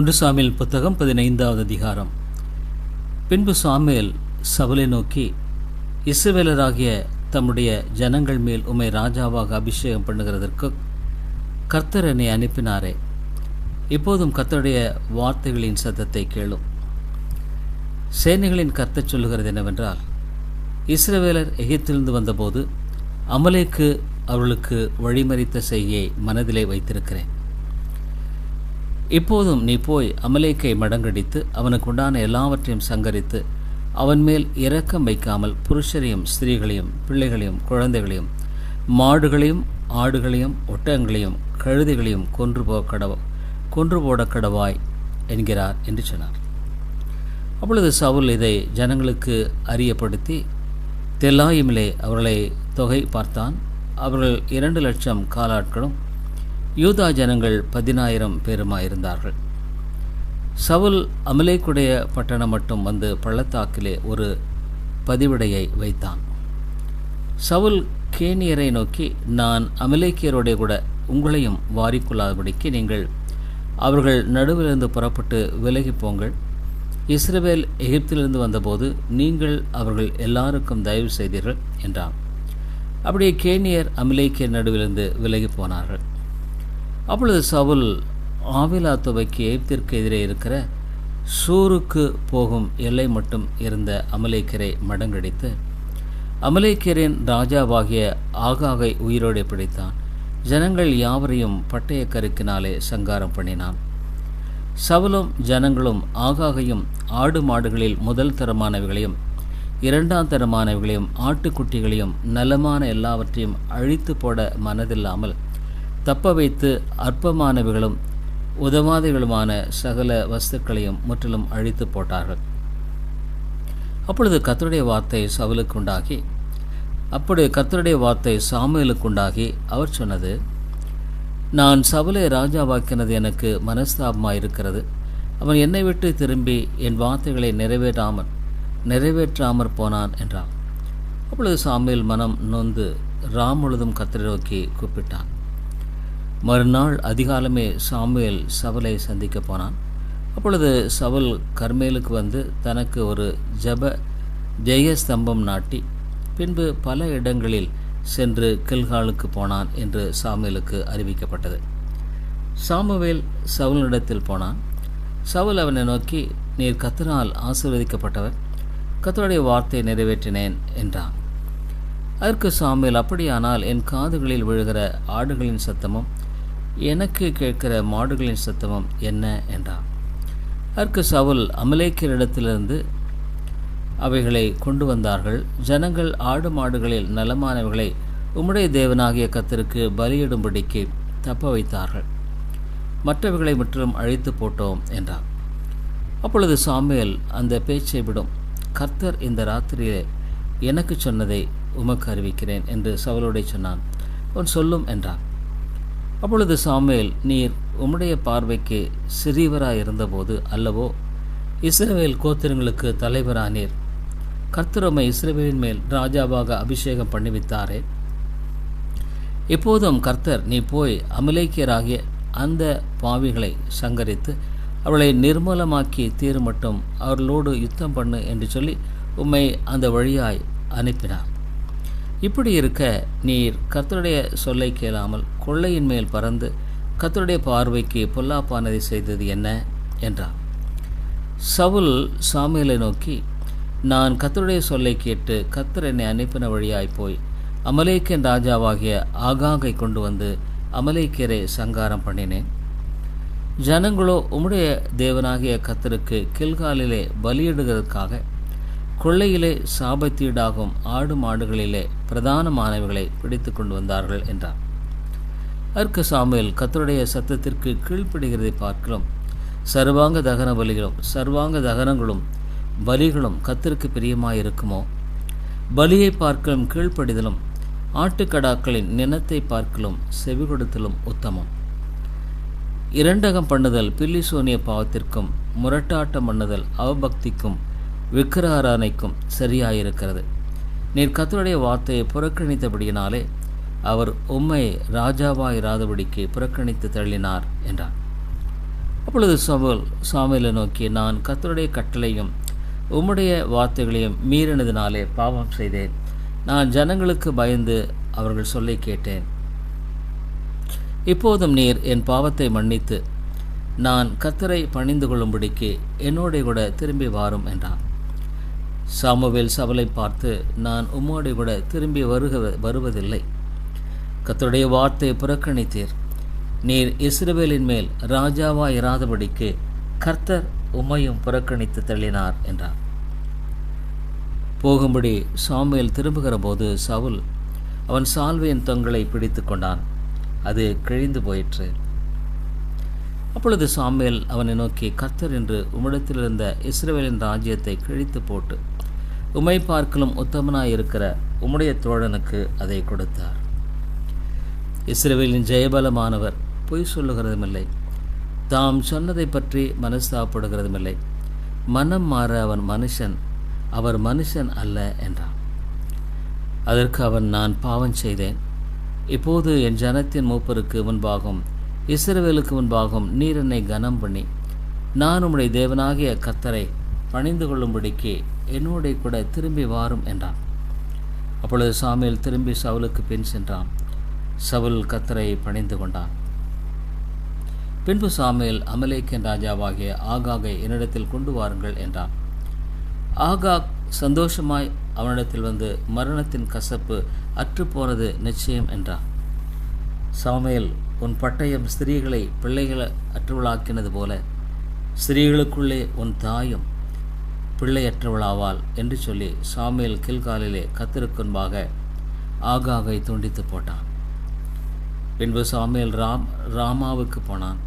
ஒன்று சாமியல் புத்தகம் பதினைந்தாவது அதிகாரம். பின்பு சாமுவேல் சவுலை நோக்கி இஸ்ரவேலராகிய தம்முடைய ஜனங்கள் மேல் உமை ராஜாவாக அபிஷேகம் பண்ணுகிறதற்கு கர்த்தர் என்னை அனுப்பினாரே. இப்போதும் கர்த்தருடைய வார்த்தைகளின் சத்தத்தை கேளும். சேனைகளின் கர்த்தர் சொல்லுகிறது என்னவென்றால் இஸ்ரவேலர் எகிப்திலிருந்து வந்தபோது அமலேக்கு அவர்களுக்கு வழிமறித்த செய்தியை மனதிலே வைத்திருக்கிறேன். இப்போதும் நீ போய் அமலேக்கை மடங்கடித்து அவனுக்கு உண்டான எல்லாவற்றையும் சங்கரித்து அவன் மேல் இரக்கம் வைக்காமல் புருஷரையும் ஸ்திரீகளையும் பிள்ளைகளையும் குழந்தைகளையும் மாடுகளையும் ஆடுகளையும் ஒட்டகங்களையும் கழுதைகளையும் கொன்று போ கடவ கொன்று போட கடவாய் என்கிறார் என்று சொன்னார். அப்பொழுது சவுல் இதை ஜனங்களுக்கு அறியப்படுத்தி தெல்லாயுமிலே அவர்களை தொகை பார்த்தான். அவர்கள் இரண்டு லட்சம் காலாட்களும் யூதா ஜனங்கள் பதினாயிரம் பேருமாயிருந்தார்கள். சவுல் அமலேக்குடைய பட்டணம் மட்டும் வந்து பள்ளத்தாக்கிலே ஒரு பதிவிடையை வைத்தான். சவுல் கேனியரை நோக்கி நான் அமலேக்கியரோடைய கூட உங்களையும் வாரிக்கொள்ளாதபடிக்கு நீங்கள் அவர்கள் நடுவிலிருந்து புறப்பட்டு விலகி போங்கள். இஸ்ரேவேல் எகிப்திலிருந்து வந்தபோது நீங்கள் அவர்கள் எல்லாருக்கும் தயவு செய்தீர்கள் என்றான். அப்படியே கேனியர் அமலேக்கியர் நடுவிலிருந்து விலகி போனார்கள். அப்பொழுது சவுல் ஆவிலா துவைக்கு எதிரே இருக்கிற சூருக்கு போகும் எல்லை மட்டும் இருந்த அமலேக்கரை மடங்கடித்து அமலேக்கரின் ராஜாவாகிய ஆகாகை உயிரோடு பிடித்தான். ஜனங்கள் யாவரையும் பட்டய கருக்கினாலே சங்காரம் பண்ணினான். சவலும் ஜனங்களும் ஆகாகையும் ஆடு மாடுகளில் முதல் தரமானவைகளையும் இரண்டாம் தரமானவைகளையும் ஆட்டுக்குட்டிகளையும் நலமான எல்லாவற்றையும் அழித்து போட மனதில்லாமல் தப்ப வைத்து அற்பமானவைகளும் உதவாதைகளுமான சகல வஸ்துக்களையும் முற்றிலும் அழித்து போட்டார்கள். அப்பொழுது கத்தருடைய வார்த்தை சவுலுக்கு உண்டாகி அப்படி கத்தருடைய வார்த்தை சாமுவேலுக்கு உண்டாகி அவர் சொன்னது நான் சவுலை ராஜாவாக்கினது எனக்கு மனஸ்தாபமாக இருக்கிறது அவன் என்னை விட்டு திரும்பி என் வார்த்தைகளை நிறைவேற்றாமல் நிறைவேற்றாமற் போனான் என்றான். அப்பொழுது சாமியில் மனம் நொந்து ராம் முழுதும் கத்தரை நோக்கி கூப்பிட்டான். மறுநாள் அதிகாலமே சாமுவேல் சவலை சந்திக்க போனான். அப்பொழுது சவல் கர்மேலுக்கு வந்து தனக்கு ஒரு ஜப ஜெயஸ்தம்பம் நாட்டி பின்பு பல இடங்களில் சென்று கில்காலுக்கு போனான் என்று சாமுவேலுக்கு அறிவிக்கப்பட்டது. சாமுவேல் சவுலிடத்தில் போனான். சவுல் அவனை நோக்கி நீர் கத்தனால் ஆசீர்வதிக்கப்பட்டவர் கத்தருடைய வார்த்தையை நிறைவேற்றினேன் என்றான். அதற்கு சாமுவேல் அப்படியானால் என் காதுகளில் விழுகிற ஆடுகளின் சத்தமும் எனக்கு கேட்கிற மாடுகளின் சத்தமம் என்ன என்றான். அதற்கு சவுல் அமலேக்கியரிடத்திலிருந்து அவைகளை கொண்டு வந்தார்கள். ஜனங்கள் ஆடு மாடுகளில் நலமானவைகளை உம்முடைய தேவனாகிய கத்தருக்கு பலியிடும்படிக்கு தப்ப வைத்தார்கள். மற்றவைகளை முற்றிலும் அழித்து போட்டோம் என்றார் அப்பொழுது சாமியல் அந்த பேச்சை விடும். கர்த்தர் இந்த ராத்திரியிலே எனக்கு சொன்னதை உமக்கு அறிவிக்கிறேன் என்று சவலோடை சொன்னான். உன் சொல்லும் என்றான். அப்பொழுது சாமுவேல் நீர் உம்முடைய பார்வைக்கு சிறியவராய் இருந்தபோது அல்லவோ இஸ்ரவேல் கோத்திரங்களுக்கு தலைவரானீர். கர்த்தரமை இஸ்ரவேலின் மேல் ராஜாவாக அபிஷேகம் பண்ணிவித்தாரே இப்போதும் கர்த்தர் நீ போய் அமலேக்கியராகிய அந்த பாவிகளை சங்கரித்து அவளை நிர்மூலமாக்கி தீர் மட்டும் அவர்களோடு யுத்தம் பண்ணு என்று சொல்லி உம்மை அந்த வழியாய் அனுப்பினார். இப்படி இருக்க நீர் கத்தருடைய சொல்லை கேளாமல் கொள்ளையின் மேல் பறந்து கத்தருடைய பார்வைக்கு பொல்லாப்பானதை செய்தது என்ன? என்றார். சவுல் சாமியலை நோக்கி நான் கத்தருடைய சொல்லை கேட்டு கத்தர் என்னை அனுப்பின வழியாய் போய் அமலேக்கன் ராஜாவாகிய ஆகாங்கை கொண்டு வந்து அமலேக்கியரை சங்காரம் பண்ணினேன். ஜனங்களோ உம்முடைய தேவனாகிய கத்தருக்கு கில்காலிலே பலியிடுகிறதுக்காக கொள்ளையிலே சாபத்தீடாகும் ஆடு மாடுகளிலே பிரதானமானவைகளை பிடித்து கொண்டு வந்தார்கள் என்றார். அதற்கு சாமுவேல் கத்தருடைய சத்தத்திற்கு கீழ்ப்படுகிறதை பார்க்கிறோம். சர்வாங்க தகன பலிகளும் சர்வாங்க தகனங்களும் பலிகளும் கத்திற்கு பிரியமாயிருக்குமோ? பலியை பார்க்கலும் கீழ்ப்படிதலும் ஆட்டுக்கடாக்களின் நினத்தை பார்க்கலும் செவி கொடுத்தலும் உத்தமம். இரண்டகம் பண்ணுதல் பில்லிசோனிய பாவத்திற்கும் முரட்டாட்டம் பண்ணுதல் அவபக்திக்கும் விக்கிரகாரானைக்கும் சரியாயிருக்கிறது. நீர் கத்தருடைய வார்த்தையை புறக்கணித்தபடியினாலே அவர் உம்மை ராஜாவாயிராதபடிக்கு புறக்கணித்து தள்ளினார் என்றார். அப்பொழுது சவுல் சாமுவேலை நோக்கி நான் கத்தருடைய கட்டளையும் உம்முடைய வார்த்தைகளையும் மீறினதினாலே பாவம் செய்தேன். நான் ஜனங்களுக்கு பயந்து அவர்கள் சொல்லை கேட்டேன். இப்போதும் நீர் என் பாவத்தை மன்னித்து நான் கத்தரை பணிந்து கொள்ளும்படிக்கு என்னோட கூட திரும்பி வாரும் என்றான் சாமுவேல் சவலை பார்த்து நான் உம்மோடு கூட திரும்பி வருக வருவதில்லை. கத்தருடைய வார்த்தை புறக்கணித்தீர். நீர் இஸ்ரவேலின் மேல் ராஜாவா இராதபடிக்கு கர்த்தர் உம்மையும் புறக்கணித்து தள்ளினார் என்றார். போகும்படி சாமுவேல் திரும்புகிற போது சவுல் அவன் சால்வையின் தொங்கலை பிடித்து கொண்டான். அது கிழிந்து போயிற்று. அப்பொழுது சாமுவேல் அவனை நோக்கி கர்த்தர் என்று உம்மிடத்திலிருந்த இஸ்ரவேலின் ராஜ்யத்தை கிழித்து போட்டு உமை பார்க்கலும் உத்தமனாயிருக்கிற உம்முடைய தோழனுக்கு அதை கொடுத்தார். இஸ்ரேவேலின் ஜெயபலமானவர் பொய் சொல்லுகிறதுமில்லை. தாம் சொன்னதை பற்றி மனஸ்தாப்படுகிறதுமில்லை மனம் மாற அவன் மனுஷன் அவர் மனுஷன் அல்ல என்றான். அதற்கு அவன் நான் பாவம் செய்தேன். இப்போது என் ஜனத்தின் மூப்பருக்கு முன்பாகும் இஸ்ரவேலுக்கு முன்பாகும் நீர் என்னை கனம் பண்ணி நான் உம்முடைய தேவனாகிய கத்தரை பணிந்து கொள்ளும்படிக்கு என்னோட கூட திரும்பி வாரும் என்றான். அப்பொழுது சாமியில் திரும்பி சவுலுக்கு பின் சென்றான். சவுல் கத்தரை பணிந்து கொண்டான். பின்பு சாமியில் அமலேக்கின் ராஜாவாகிய ஆகாகை என்னிடத்தில் கொண்டு வாருங்கள் என்றான். ஆகாக் சந்தோஷமாய் அவனிடத்தில் வந்து மரணத்தின் கசப்பு அற்றுப்போனது நிச்சயம் என்றான். சாமுவேல் உன் பட்டயம் ஸ்திரீகளை பிள்ளைகளை அற்றுவளாக்கினது போல ஸ்திரீகளுக்குள்ளே உன் தாயும் பிள்ளையற்றவளாவாள் என்று சொல்லி சாமியில் கில்காலிலே கத்திருக்குன்பாக ஆகாகை துண்டித்து போட்டான். பின்பு சாமுவேல் ராம் ராமாவுக்கு போனான்.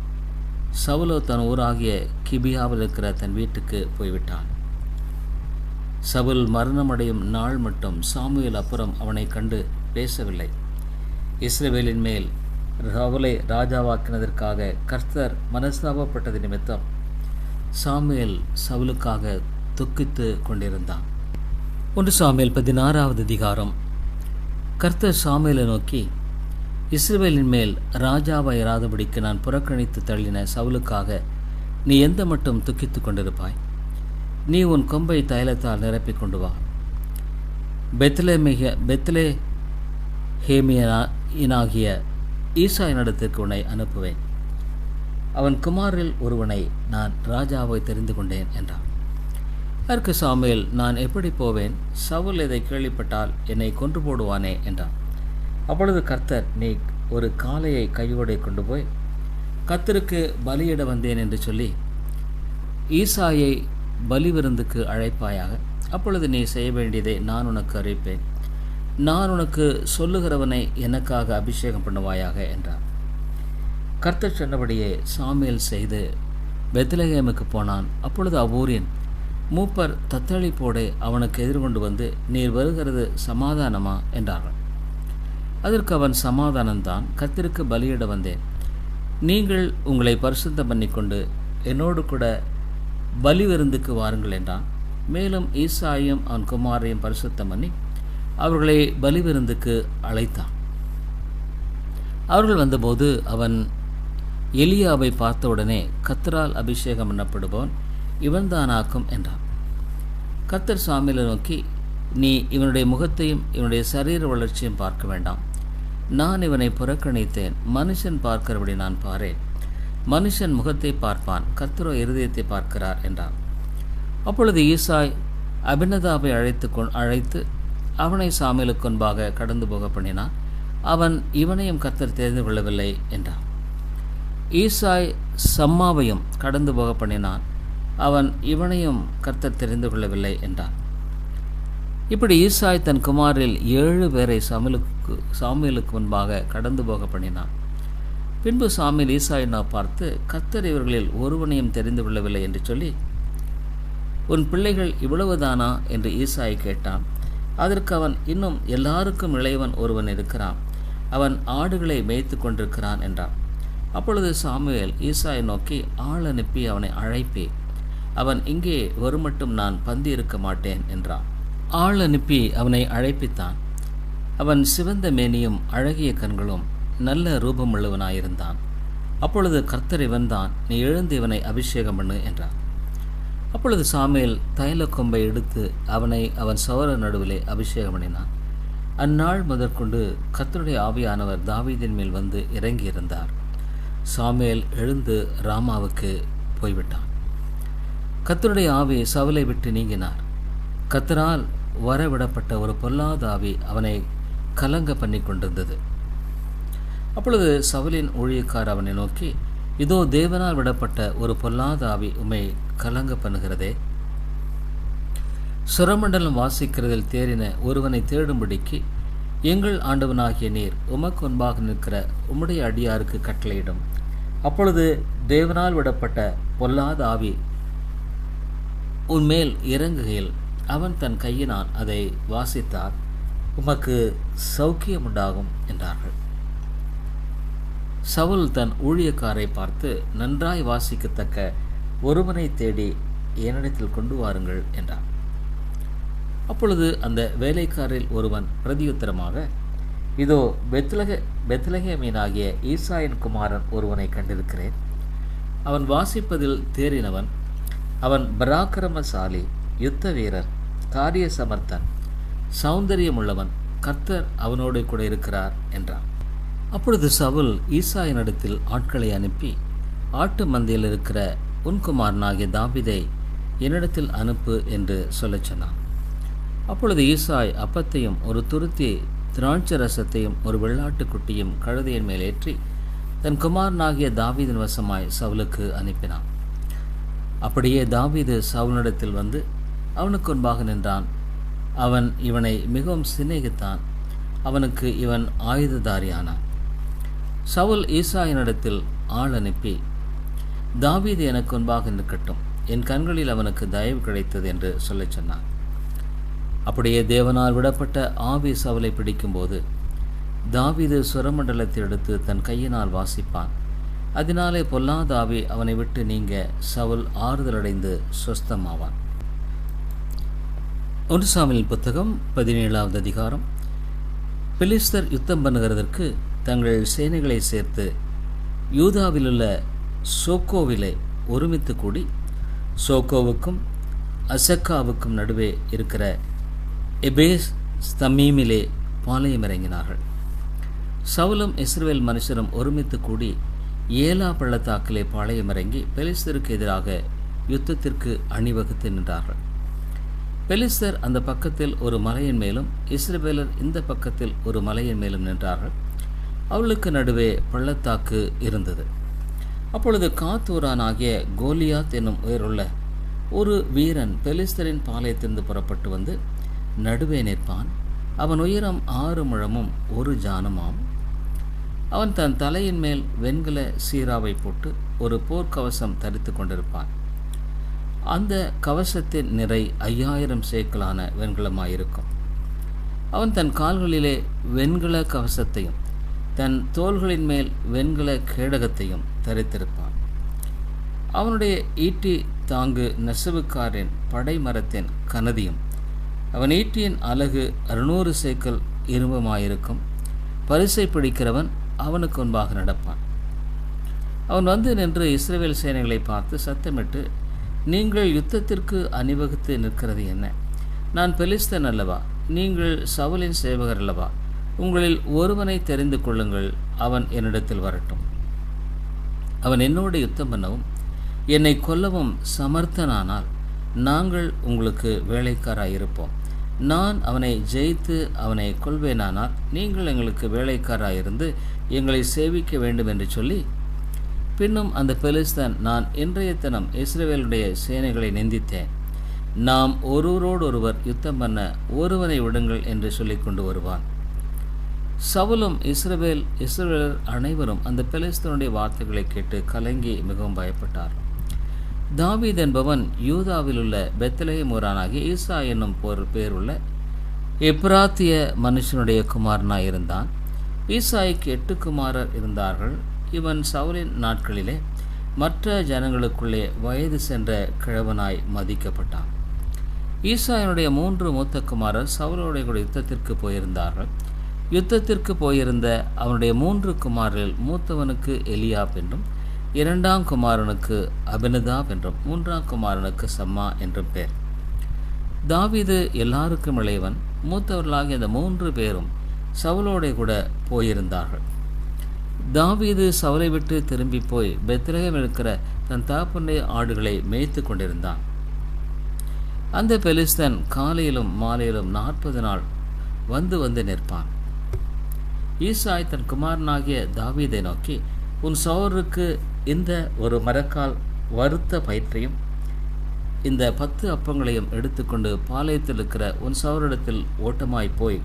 சவுலோ தன் ஊராகிய கிபியாவில் இருக்கிற தன் வீட்டுக்கு போய்விட்டான். சவுல் மரணமடையும் நாள் மட்டும் சாமுவேல் அப்புறம் அவனை கண்டு பேசவில்லை. இஸ்ரேவேலின் மேல் சவுலை ராஜாவாக்கினதற்காக கர்த்தர் மனஸ்தாபப்பட்டது நிமித்தம் சாமுவேல் சவுலுக்காக துக்கித்து கொண்டிருந்தான். ஒன்று சாமியல் பதினாறாவது அதிகாரம். கர்த்தர் சாமியலை நோக்கி இஸ்ரேலின் மேல் ராஜாவாய் இராதபடிக்கு நான் புறக்கணித்து தள்ளின சவுலுக்காக நீ எந்த மட்டும் துக்கித்து கொண்டிருப்பாய்? நீ உன் கொம்பை தைலத்தால் நிரப்பிக் கொண்டு வா. பெத்லே மிக பெத்லே ஹேமியனாகிய ஈசாயினிடத்திற்கு உன்னை அனுப்புவேன். அவன் குமாரில் ஒருவனை நான் ராஜாவை தெரிந்து கொண்டேன் என்றான். அதற்கு சாமுவேல் நான் எப்படி போவேன்? சவுல் இதை கேள்விப்பட்டால் என்னை கொன்று போடுவானே என்றான். அப்பொழுது கர்த்தர் நீ ஒரு காளையை கையோடே கொண்டு போய் கர்த்தருக்கு பலியிட வந்தேன் என்று சொல்லி ஈசாயை பலி விருந்துக்கு அழைப்பாயாக அப்பொழுது நீ செய்ய வேண்டியதை நான் உனக்கு அறிவிப்பேன். நான் உனக்கு சொல்லுகிறவனை எனக்காக அபிஷேகம் பண்ணுவாயாக என்றார் கர்த்தர் சொன்னபடியே சாமியல் செய்து பெத்லகேமுக்கு போனான். அப்பொழுது அவ்வூரின் மூப்பர் தத்தளிப்போடே அவனுக்கு எதிர்கொண்டு வந்து நீர் வருகிறது சமாதானமா? என்றார்கள். அதற்கு அவன் சமாதானம்தான் கத்திற்கு பலியிட வந்தேன். நீங்கள் உங்களை பரிசுத்தம் பண்ணிக்கொண்டு என்னோடு கூட பலி விருந்துக்கு வாருங்கள் என்றான். மேலும் ஈசாயும் அவன் குமாரையும் பரிசுத்தம் பண்ணி அவர்களை பலி விருந்துக்கு அழைத்தான். அவர்கள் வந்தபோது அவன் எலியாவை பார்த்தவுடனே கத்தரால் அபிஷேகம் பண்ணப்படுபவன் இவன்தானாக்கும் என்றான். கத்தர் சாமியில நோக்கி நீ இவனுடைய முகத்தையும் இவனுடைய சரீர வளர்ச்சியும் பார்க்க வேண்டாம். நான் இவனை புறக்கணித்தேன். மனுஷன் பார்க்கிறபடி நான் பாரேன். மனுஷன் முகத்தை பார்ப்பான். கத்தரோ இருதயத்தை பார்க்கிறார் என்றான் அப்பொழுது ஈசாய் அபிநதாவை அழைத்து கொ அழைத்து அவனை சாமியலுக்கு முன்பாக கடந்து போக பண்ணினான். அவன் இவனையும் கத்தர் தெரிந்து கொள்ளவில்லை என்றான் ஈசாய் சம்மாவையும் கடந்து போக பண்ணினான். அவன் இவனையும் கர்த்தர் தெரிந்து கொள்ளவில்லை என்றான். இப்படி ஈசாய் தன் குமாரில் ஏழு பேரை சமையலுக்கு சாமியலுக்கு முன்பாக கடந்து போக பண்ணினான். பின்பு சாமியில் ஈசாயினா பார்த்து கர்த்தர் இவர்களில் ஒருவனையும் தெரிந்து கொள்ளவில்லை என்று சொல்லி உன் பிள்ளைகள் இவ்வளவுதானா? என்று ஈசாய் கேட்டான். அதற்கு அவன் இன்னும் எல்லாருக்கும் இளையவன் ஒருவன் இருக்கிறான். அவன் ஆடுகளை மேய்த்து கொண்டிருக்கிறான் என்றான். அப்பொழுது சாமுவேல் ஈசாயை நோக்கி ஆள் அனுப்பி அவனை அழைப்பேன். அவன் இங்கே வருமட்டும் நான் பந்தி இருக்க மாட்டேன் என்றான். ஆள் அனுப்பி அவனை அழைப்பித்தான். அவன் சிவந்த மேனியும் அழகிய கண்களும் நல்ல ரூபமுள்ளவனாயிருந்தான். அப்பொழுது கர்த்தர் இவன்தான் நீ எழுந்து இவனை அபிஷேகம் பண்ணு என்றான். அப்பொழுது சாமியில் தைல கொம்பை எடுத்து அவனை அவன் சவர நடுவிலே அபிஷேகம் பண்ணினான். அந்நாள் முதற்கொண்டு கர்த்தருடைய ஆவியானவர் தாவீதின் மேல் வந்து இறங்கியிருந்தார். சாமியல் எழுந்து ராமாவுக்கு போய்விட்டான். கத்தருடைய ஆவி சவலை விட்டு நீங்கினார். கத்தரால் வரவிடப்பட்ட ஒரு பொல்லாத ஆவி அவனை கலங்க பண்ணி கொண்டிருந்தது அப்பொழுது சவலின் ஊழியக்கார் அவனை நோக்கி இதோ தேவனால் விடப்பட்ட ஒரு பொல்லாத ஆவி உமை கலங்க பண்ணுகிறதே. சுரமண்டலம் வாசிக்கிறதில் தேறின ஒருவனை தேடும்படிக்கு எங்கள் ஆண்டவனாகிய நீர் உமக்கு முன்பாக நிற்கிற உம்முடைய அடியாருக்கு கட்டளையிடும். அப்பொழுது தேவனால் விடப்பட்ட பொல்லாத ஆவி உன்மேல் இறங்குகையில் அவன் தன் கையினால் அதை வாசித்தார் உமக்கு சௌக்கியம் உண்டாகும் என்றார்கள். சவுல் தன் ஊழியக்காரை பார்த்து நன்றாய் வாசிக்கத்தக்க ஒருவனை தேடி என்னிடத்தில் கொண்டு வாருங்கள் என்றான். அப்பொழுது அந்த வேலைக்காரில் ஒருவன் பிரதியுத்தரமாக இதோ பெத்லக பெத்லகேமீனாகிய ஈசாயின் குமாரன் ஒருவனை கண்டிருக்கிறேன். அவன் வாசிப்பதில் தேறினவன் அவன் பராக்கிரமசாலி யுத்த வீரர் காரிய சமர்த்தன் சௌந்தரியமுள்ளவன் கர்த்தர் அவனோடு கூட இருக்கிறார் என்றான். அப்பொழுது சவுல் ஈசாயினிடத்தில் ஆட்களை அனுப்பி ஆட்டு மந்தையில் இருக்கிற உன்குமாரனாகிய தாபிதை என்னிடத்தில் அனுப்பு என்று சொல்லச் சொன்னான். அப்பொழுது ஈசாய் அப்பத்தையும் ஒரு துருத்தி திராட்சை ரசத்தையும் ஒரு வெள்ளாட்டு குட்டியும் கழுதையின் மேல் ஏற்றி தன் குமாரனாகிய தாவிதன் வசமாய் சவுலுக்கு அனுப்பினான். அப்படியே தாவீது சவுனிடத்தில் வந்து அவனுக்கு முன்பாக நின்றான். அவன் இவனை மிகவும் சிநேகித்தான். அவனுக்கு இவன் ஆயுததாரியானான். சவுல் ஈசாயினிடத்தில் ஆள் அனுப்பி தாவீது எனக்கு முன்பாக நிற்கட்டும். என் கண்களில் அவனுக்கு தயவு கிடைத்தது என்று சொல்லச் சொன்னான். அப்படியே தேவனால் விடப்பட்ட ஆவி சவலை பிடிக்கும்போது தாவீது சுரமண்டலத்தை எடுத்து தன் கையினால் வாசிப்பான். அதனாலே பொல்லாதாவே அவனை விட்டு நீங்க சவுல் ஆறுதலடைந்து சொஸ்தமாவான் ஒன்று சாமியின் புத்தகம் பதினேழாவது அதிகாரம். பிலிஸ்தர் யுத்தம் பண்ணுகிறதற்கு தங்கள் சேனைகளை சேர்த்து யூதாவிலுள்ள சோக்கோவிலே ஒருமித்து கூடி சோக்கோவுக்கும் அசக்காவுக்கும் நடுவே இருக்கிற எபேஸ் ஸ்தமீமிலே பாளையம் இறங்கினார்கள். சவுலும் இஸ்ரேல் மனுஷரும் ஒருமித்து கூடி ஏலா பள்ளத்தாக்கிலே பாளையம் இறங்கி பெலிஸ்தருக்கு எதிராக யுத்தத்திற்கு அணிவகுத்து நின்றார்கள். பெலிஸ்தர் அந்த பக்கத்தில் ஒரு மலையின் மேலும் இஸ்ரேபேலர் இந்த பக்கத்தில் ஒரு மலையின் மேலும் நின்றார்கள். அவளுக்கு நடுவே பள்ளத்தாக்கு இருந்தது. அப்பொழுது காத்தூரானாகிய கோலியாத் என்னும் உயிருள்ள ஒரு வீரன் பெலிஸ்தரின் பாளையத்திலிருந்து புறப்பட்டு வந்து நடுவே நிற்பான். அவன் உயரம் ஆறு முழமும் ஒரு ஜானமாம். அவன் தன் தலையின் மேல் வெண்கல சீராவை போட்டு ஒரு போர்க்கவசம் தரித்து கொண்டிருப்பான். அந்த கவசத்தின் நிறை ஐயாயிரம் சேக்கலான வெண்கலமாயிருக்கும். அவன் தன் கால்களிலே வெண்கல கவசத்தையும் தன் தோள்களின் மேல் வெண்கல கேடகத்தையும் தரித்திருப்பான். அவனுடைய ஈட்டி தாங்கு நெசவுக்காரின் படைமரத்தின் கனதியும் அவன் ஈட்டியின் அலகு அறுநூறு சேக்கல் இரும்புமாயிருக்கும். பரிசை பிடிக்கிறவன் அவனுக்கு முன்பாக நடப்பான். அவன் வந்து நின்று இஸ்ரேல் சேனைகளை பார்த்து சத்தமிட்டு நீங்கள் யுத்தத்திற்கு அணிவகுத்து நிற்கிறது என்ன? நான் பெலிஸ்தன் அல்லவா? நீங்கள் சவுலின் சேவகர் அல்லவா? உங்களில் ஒருவனை தெரிந்து கொள்ளுங்கள் அவன் என்னிடத்தில் வரட்டும். அவன் என்னோடு யுத்தம் பண்ணவும் என்னை கொல்லவும் சமர்த்தனானால் நாங்கள் உங்களுக்கு வேலைக்காராயிருப்போம். நான் அவனை ஜெயித்து அவனை கொள்வேனானால் நீங்கள் எங்களுக்கு வேலைக்காராயிருந்து எங்களை சேவிக்க வேண்டும் என்று சொல்லி பின்னும் அந்த பெலிஸ்தான் நான் இன்றைய தினம் இஸ்ரேலுடைய சேனைகளை நிந்தித்தேன். நாம் ஒருவரோடொருவர் யுத்தம் பண்ண ஒருவனை விடுங்கள் என்று சொல்லிக் கொண்டு வருவான். சவுலும் இஸ்ரவேல் இஸ்ரவேலர் அனைவரும் அந்த பெலிஸ்தனுடைய வார்த்தைகளை கேட்டு கலங்கி மிகவும் பயப்பட்டார். தாவீத் என்பவன் யூதாவில் உள்ள பெத்தலேயம் ஊரானாகிய ஈசா என்னும் போர் பேருள்ள எப்ராத்திய மனுஷனுடைய குமாரனாய் இருந்தான் ஈசாய்க்கு எட்டு குமாரர் இருந்தார்கள். இவன் சவுலின் நாட்களிலே மற்ற ஜனங்களுக்குள்ளே வயது சென்ற கிழவனாய் மதிக்கப்பட்டான். ஈசாயனுடைய மூன்று மூத்த குமாரர் சவுலோடைய கூட யுத்தத்திற்கு போயிருந்தார்கள். யுத்தத்திற்கு போயிருந்த அவனுடைய மூன்று குமாரில் மூத்தவனுக்கு எலியாப் என்றும் இரண்டாம் குமாரனுக்கு அபினதாப் என்றும் மூன்றாம் குமாரனுக்கு சம்மா என்றும் பேர். தாவிது எல்லாருக்கும் இளையவன். மூத்தவர்களாகிய இந்த மூன்று பேரும் சவுலோட கூட போயிருந்தார்கள். தாவீது சவலை விட்டு திரும்பி போய் பெத்ரகம் இருக்கிற தன் தாப்புடைய ஆடுகளை மேய்த்து கொண்டிருந்தான். அந்த பெலிஸ்தன் காலையிலும் மாலையிலும் நாற்பது நாள் வந்து வந்து நிற்பான். ஈசாய் தன் குமாரனாகிய தாவீதை நோக்கி உன் சோருக்கு இந்த ஒரு மரக்கால் வறுத்த பயிற்றையும் இந்த பத்து அப்பங்களையும் எடுத்துக்கொண்டு பாளையத்தில் இருக்கிற உன் சவரிடத்தில் ஓட்டமாய் போய்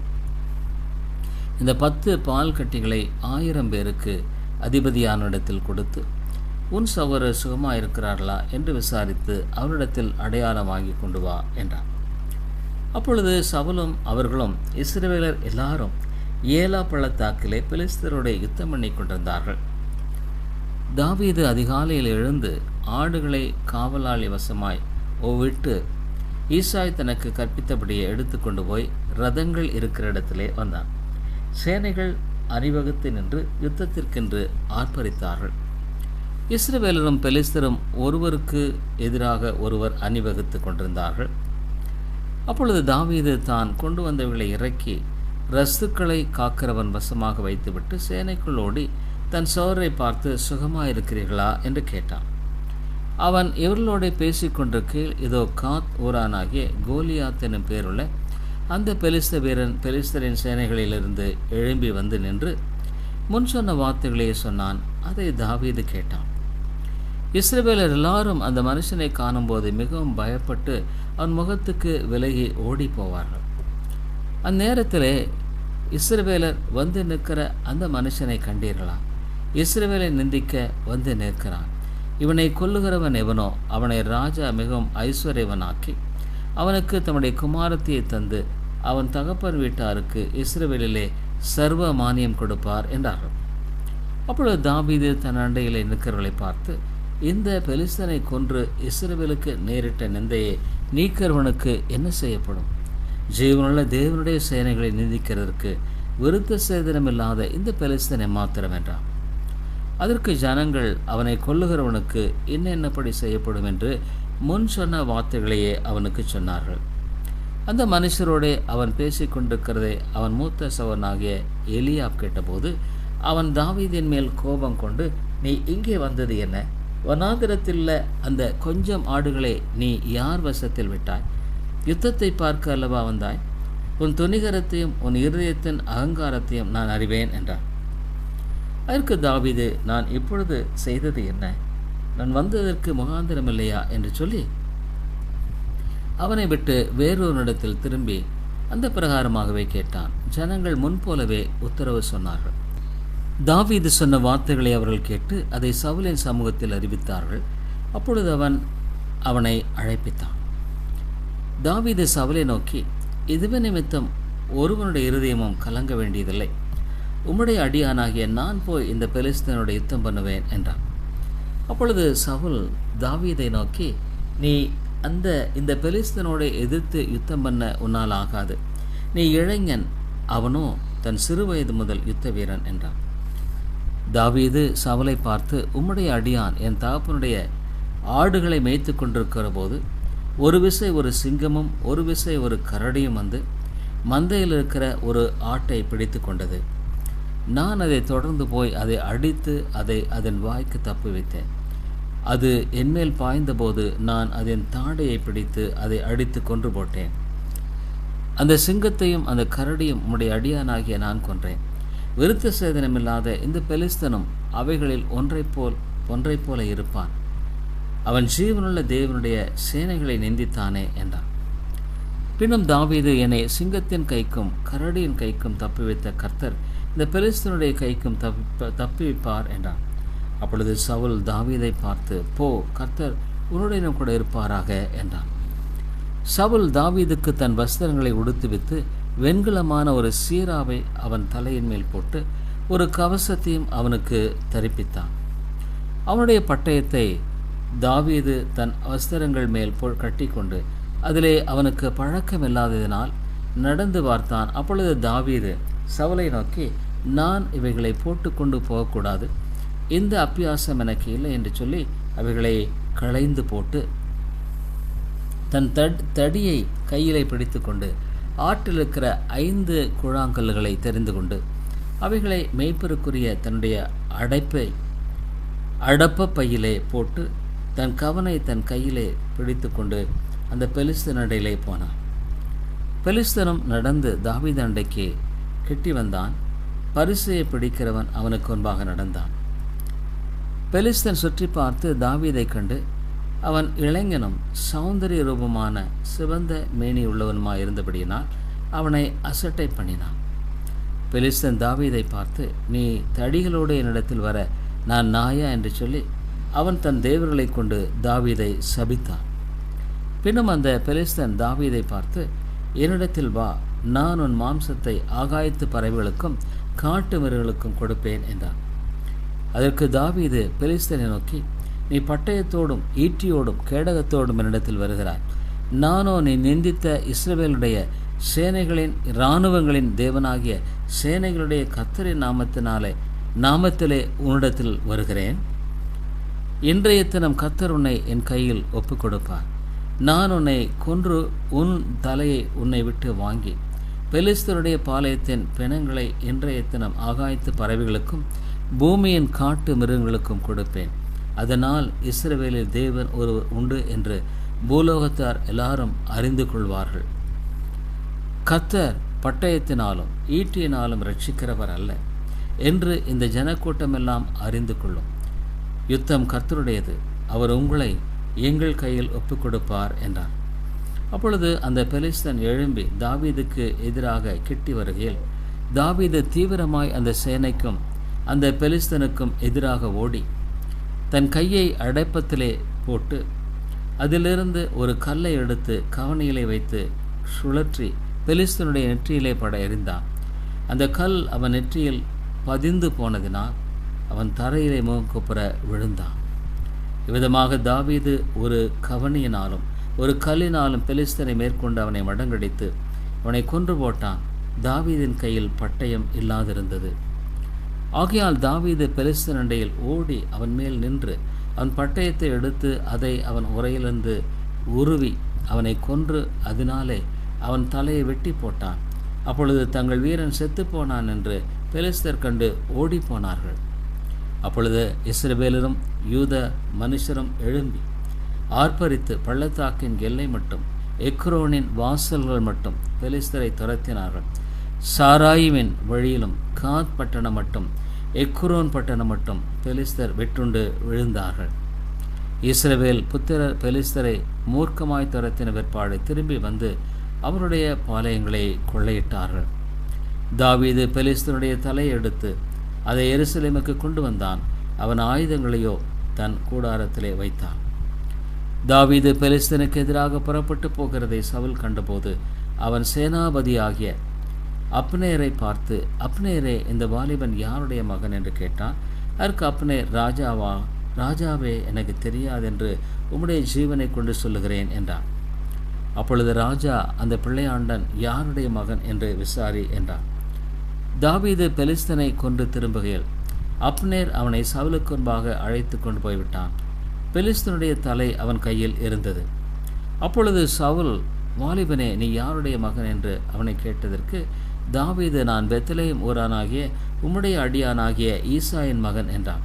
இந்த பத்து பால் கட்டிகளை ஆயிரம் பேருக்கு அதிபதியான இடத்தில் கொடுத்து உன் சகோதரர் சுகமாக இருக்கிறார்களா என்று விசாரித்து அவரிடத்தில் அடையாளம் வாங்கி கொண்டு வா என்றான். அப்பொழுது சவுலும் அவர்களும் இஸ்ரேலர் எல்லாரும் ஏலா பள்ளத்தாக்கிலே பிலிஸ்தருடைய யுத்தம் பண்ணி கொண்டிருந்தார்கள். தாவீது அதிகாலையில் எழுந்து ஆடுகளை காவலாளி வசமாய் ஒவ்விட்டு ஈசாய் தனக்கு கற்பித்தபடியே எடுத்துக்கொண்டு போய் ரதங்கள் இருக்கிற இடத்திலே வந்தான். சேனைகள் அணிவகுத்து நின்று யுத்தத்திற்கென்று ஆர்ப்பரித்தார்கள். இஸ்ரவேலரும் பெலிஸ்தரும் ஒருவருக்கு எதிராக ஒருவர் அணிவகுத்து கொண்டிருந்தார்கள். அப்பொழுது தாவீது தான் கொண்டு வந்தவர்களை இறக்கி ரஸ்துக்களை காக்கிறவன் வசமாக வைத்துவிட்டு சேனைக்குள் ஓடி தன் சோரை பார்த்து சுகமாயிருக்கிறீர்களா? என்று கேட்டான். அவன் இவர்களோடு பேசிக்கொண்டிருக்கையில் இதோ காத் ஊரானாகிய கோலியாத் எனும் பேருள்ள அந்த பெலிஸ்த வீரன் பெலிஸ்தரின் சேனைகளிலிருந்து எழும்பி வந்து நின்று முன் சொன்ன வார்த்தைகளையே சொன்னான். அதை தாவீது கேட்டான். இஸ்ரவேலர் எல்லாரும் அந்த மனுஷனை காணும்போது மிகவும் பயப்பட்டு அவன் முகத்துக்கு விலகி ஓடி போவார்கள் அந்நேரத்திலே இஸ்ரவேலர் வந்து நிற்கிற அந்த மனுஷனை கண்டீர்களா இஸ்ரவேலை நிந்திக்க வந்து நிற்கிறான். இவனை கொல்லுகிறவன் எவனோ அவனை ராஜா மிகவும் ஐஸ்வர்யவனாக்கி அவனுக்கு தம்முடைய குமாரத்தையை தந்து அவன் தகப்பன் வீட்டாருக்கு இஸ்ரவேலிலே சர்வ மானியம் கொடுப்பார் என்றார்கள் அப்பொழுது தாபீது தன் அண்டையிலே நிற்கிறவர்களை பார்த்து இந்த பெலிஸ்தனை கொன்று இஸ்ரவேலுக்கு நேரிட்ட நிந்தையை நீக்கிறவனுக்கு என்ன செய்யப்படும்? ஜீவனுள்ள தேவனுடைய சேனைகளை நிந்திக்கிறதற்கு விருத்த சேதனமில்லாத இந்த பெலிஸ்தனை மாத்திரம் என்றான் அதற்கு ஜனங்கள் அவனை கொல்லுகிறவனுக்கு என்னென்னப்படி செய்யப்படும் என்று முன் சொன்ன வார்த்தைகளையே அவனுக்கு சொன்னார்கள். அந்த மனுஷரோடே அவன் பேசிக்கொண்டிருக்கிறதை அவன் மூத்த சவனாகிய எலியாப் கேட்டபோது அவன் தாவீதின் மேல் கோபம் கொண்டு நீ இங்கே வந்தது என்ன? வனாந்திரத்தில் அந்த கொஞ்சம் ஆடுகளை நீ யார் வசத்தில் விட்டாய்? யுத்தத்தை பார்க்க அல்லவா வந்தாய்? உன் துணிகரத்தையும் உன் இருதயத்தின் அகங்காரத்தையும் நான் அறிவேன் என்றான். அதற்கு தாவீது நான் இப்பொழுது செய்தது என்ன? நான் வந்ததற்கு முகாந்திரம் இல்லையா என்று சொல்லி அவனை விட்டு வேறொருடத்தில் திரும்பி அந்த பிரகாரமாகவே கேட்டான். ஜனங்கள் முன்போலவே உத்தரவு சொன்னார்கள். தாவீது சொன்ன வார்த்தைகளை அவர்கள் கேட்டு அதை சவுலின் சமூகத்தில் அறிவித்தார்கள். அப்பொழுது அவன் அவனை அழைப்பித்தான். தாவீது சவுலை நோக்கி இதுவே நிமித்தம் ஒருவனுடைய இருதயமும் கலங்க வேண்டியதில்லை. உம்முடைய அடியானாகிய நான் போய் இந்த பெலிஸ்தனோட யுத்தம் பண்ணுவேன் என்றான். அப்பொழுது சவுல் தாவீதை நோக்கி நீ அந்த இந்த பெலிஸ்தனோட எதிர்த்து யுத்தம் பண்ண உன்னால் ஆகாது. நீ இளைஞன் அவனோ தன் சிறு வயது முதல் யுத்த வீரன் என்றான். தாவீது சவலை பார்த்து உம்முடைய அடியான் என் தகப்பனுடைய ஆடுகளை மேய்த்து கொண்டிருக்கிற போது ஒரு விசை ஒரு சிங்கமும் ஒரு விசை ஒரு கரடியும் வந்து மந்தையில் இருக்கிற ஒரு ஆட்டை பிடித்து கொண்டது. நான் அதை தொடர்ந்து போய் அதை அடித்து அதை அதன் வாய்க்கு தப்பு வைத்தேன் அது என்மேல் பாய்ந்தபோது நான் அதன் தாடையை பிடித்து அதை அடித்து கொன்று போட்டேன். அந்த சிங்கத்தையும் அந்த கரடியும் உம்முடைய அடியானாகிய நான் கொன்றேன். விருத்த சேதனமில்லாத இந்த பெலிஸ்தனும் அவைகளில் ஒன்றைப் போல் ஒன்றைப் போல இருப்பான். அவன் ஜீவனுள்ள தேவனுடைய சேனைகளை நிந்தித்தானே என்றான். பின்னும் தாவீது என்னை சிங்கத்தின் கைக்கும் கரடியின் கைக்கும் தப்பி வைத்த கர்த்தர் இந்த பெலிஸ்தனுடைய கைக்கும் தப்பி தப்பி வைப்பார் என்றான். அப்பொழுது சவுல் தாவீதை பார்த்து போ கர்த்தர் உன்னுடைய கூட இருப்பாராக? என்றான். சவுல் தாவீதுக்கு தன் வஸ்திரங்களை உடுத்துவித்து வெண்கலமான ஒரு சீராவை அவன் தலையின் மேல் போட்டு ஒரு கவசத்தையும் அவனுக்கு தரிப்பித்தான். அவனுடைய பட்டயத்தை தாவீது தன் வஸ்திரங்கள் மேல் போல் கட்டிக்கொண்டு அதிலே அவனுக்கு பழக்கம் இல்லாததினால் நடந்து பார்த்தான். அப்பொழுது தாவீது சவலை நோக்கி நான் இவைகளை போட்டுக்கொண்டு போகக்கூடாது. இந்த அப்பியாசம் எனக்கு இல்லை என்று சொல்லி அவைகளை களைந்து போட்டு தன் தட் தடியை கையிலே பிடித்துக்கொண்டு ஆற்றில் இருக்கிற ஐந்து குழாங்கல்களை தெரிந்து கொண்டு அவைகளை மெய்ப்பருக்குரிய தன்னுடைய அடைப்பை அடப்ப பையிலே போட்டு தன் கவனை தன் கையிலே பிடித்துக்கொண்டு அந்த பெலிஸ்தனடையிலே போனான். பெலிஸ்தனும் நடந்து தாவீது அண்டைக்கு கிட்டி வந்தான். பரிசையை பிடிக்கிறவன் அவனுக்கு முன்பாக நடந்தான். பெலிஸ்தன் சுற்றி பார்த்து தாவீதை கண்டு அவன் இளைஞனும் சௌந்தரிய ரூபமான சிவந்த மேனி உள்ளவனுமாய் இருந்தபடியினால் அவனை அசட்டை பண்ணினான். பெலிஸ்தன் தாவீதை பார்த்து நீ தடிகளோடு என்னிடத்தில் வர நான் நாயா? என்று சொல்லி அவன் தன் தேவர்களை கொண்டு தாவீதை சபித்தான். பின்னும் அந்த பெலிஸ்தன் தாவீதை பார்த்து என்னிடத்தில் வா நான் உன் மாம்சத்தை ஆகாயத்து பறவைகளுக்கும் காட்டு மிருகங்களுக்கும் கொடுப்பேன் என்றான். அதற்கு தாவீது பெலிஸ்தனை நோக்கி நீ பட்டயத்தோடும் ஈட்டியோடும் கேடகத்தோடும் என்னிடத்தில் வருகிறாய். நானோ நீ நிந்தித்த இஸ்ரவேலுடைய சேனைகளின் இராணுவங்களின் தேவனாகிய சேனைகளுடைய கத்தரின் நாமத்தினாலே நாமத்திலே உன்னிடத்தில் வருகிறேன். இன்றைய தினம் கத்தர் உன்னை என் கையில் ஒப்புக் கொடுப்பார் நான் உன்னை கொன்று உன் தலையை உன்னை விட்டு வாங்கி பெலிஸ்தருடைய பாளையத்தின் பிணங்களை இன்றைய தினம் ஆகாயத்து பறவைகளுக்கும் பூமியின் காட்டு மிருகங்களுக்கும் கொடுப்பேன். அதனால் இஸ்ரவேலில் தேவன் ஒருவர் உண்டு என்று பூலோகத்தார் எல்லாரும் அறிந்து கொள்வார்கள். கத்தர் பட்டயத்தினாலும் ஈட்டியினாலும் ரட்சிக்கிறவர் அல்ல என்று இந்த ஜனக்கூட்டமெல்லாம் அறிந்து கொள்ளும். யுத்தம் கர்த்தருடையது. அவர் உங்களை எங்கள் கையில் ஒப்புக் கொடுப்பார் என்றார். அப்பொழுது அந்த பெலிஸ்தன் எழும்பி தாவீதுக்கு எதிராக கிட்டி வருகையில் தாவீது தீவிரமாய் அந்த சேனைக்கும் அந்த பெலிஸ்தனுக்கும் எதிராக ஓடி தன் கையை அடைப்பத்திலே போட்டு அதிலிருந்து ஒரு கல்லை எடுத்து கவனியிலே வைத்து சுழற்றி பெலிஸ்தனுடைய நெற்றியிலே பட எறிந்தான். அந்த கல் அவன் நெற்றியில் பதிந்து போனதினால் அவன் தரையிலே முகக்குப்புற விழுந்தான். இவ்விதமாக தாவீது ஒரு கவனியினாலும் ஒரு கல்லினாலும் பெலிஸ்தனை மேற்கொண்டு அவனை மடங்கடித்து அவனை கொன்று போட்டான். தாவீதின் கையில் பட்டயம் இல்லாதிருந்தது. ஆகையால் தாவீது பெலிஸ்தன் அண்டையில் ஓடி அவன் மேல் நின்று அவன் பட்டயத்தை எடுத்து அதை அவன் உரையிலிருந்து உருவி அவனை கொன்று அதனாலே அவன் தலையை வெட்டி போட்டான். அப்பொழுது தங்கள் வீரன் செத்துப்போனான் என்று பெலிஸ்தர் கண்டு ஓடிப்போனார்கள் அப்பொழுது இஸ்ரவேலரும் யூத மனுஷரும் எழும்பி ஆர்ப்பரித்து பள்ளத்தாக்கின் எல்லை மட்டும் எக்ரோனின் வாசல்கள் மட்டும் பெலிஸ்தரை துரத்தினார்கள். சாராயுவின் வழியிலும் காத் பட்டணம் மட்டும் எக்குரோன் பட்டணம் மட்டும் பெலிஸ்தர் வெட்டுண்டு விழுந்தார்கள். இஸ்ரவேல் புத்திரர் பெலிஸ்தரை மூர்க்கமாய் துரத்தின பிற்பாடு திரும்பி வந்து அவருடைய பாளையங்களை கொள்ளையிட்டார்கள். தாவீது பெலிஸ்தனுடைய தலையை எடுத்து அதை எருசலேமுக்கு கொண்டு வந்தான். அவன் ஆயுதங்களையோ தன் கூடாரத்திலே வைத்தான். தாவீது பெலிஸ்தனுக்கு எதிராக புறப்பட்டு போகிறதை சவுல் கண்டபோது அவன் சேனாபதியாகிய அப்னேரை பார்த்து அப்னேரே இந்த வாலிபன் யாருடைய மகன்? என்று கேட்டான். அதற்கு அப்னேர் ராஜாவா? ராஜாவே எனக்கு தெரியாதென்று உம்முடைய ஜீவனை கொண்டு சொல்லுகிறேன் என்றான். அப்பொழுது ராஜா அந்த பிள்ளையாண்டன் யாருடைய மகன்? என்று விசாரி என்றான். தாவீது பெலிஸ்தனை கொண்டு திரும்புகையில் அப்னேர் அவனை சவுலுக்கு முன்பாக அழைத்து கொண்டு போய்விட்டான். பெலிஸ்தனுடைய தலை அவன் கையில் இருந்தது. அப்பொழுது சவுல் வாலிபனே நீ யாருடைய மகன்? என்று அவனை கேட்டதற்கு தாவீது நான் பெத்தலேயும் ஊரானாகிய உம்முடைய அடியானாகிய ஈசாயின் மகன் என்றான்.